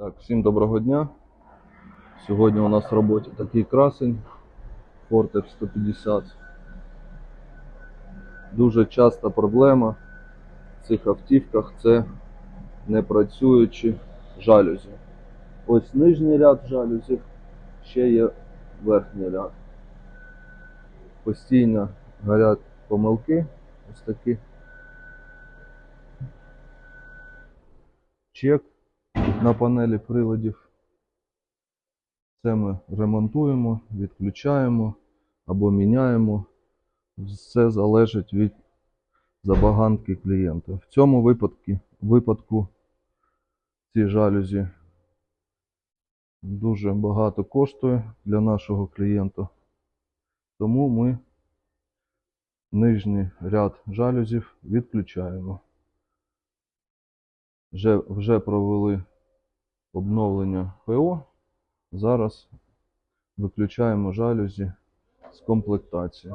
Так, всім доброго дня. Сьогодні у нас в роботі такий красень Ford F-150. Дуже часта проблема в цих автівках це непрацюючі жалюзі. Ось нижній ряд жалюзів, ще є верхній ряд. Постійно горять помилки, ось такі. Чек на панелі приладів. Це ми ремонтуємо, відключаємо або міняємо. Все залежить від забаганки клієнта. В цьому випадку, випадку ці жалюзі дуже багато коштує для нашого клієнта. Тому ми нижній ряд жалюзів відключаємо. Вже, вже провели обновлення ПО. Зараз виключаємо жалюзі з комплектації.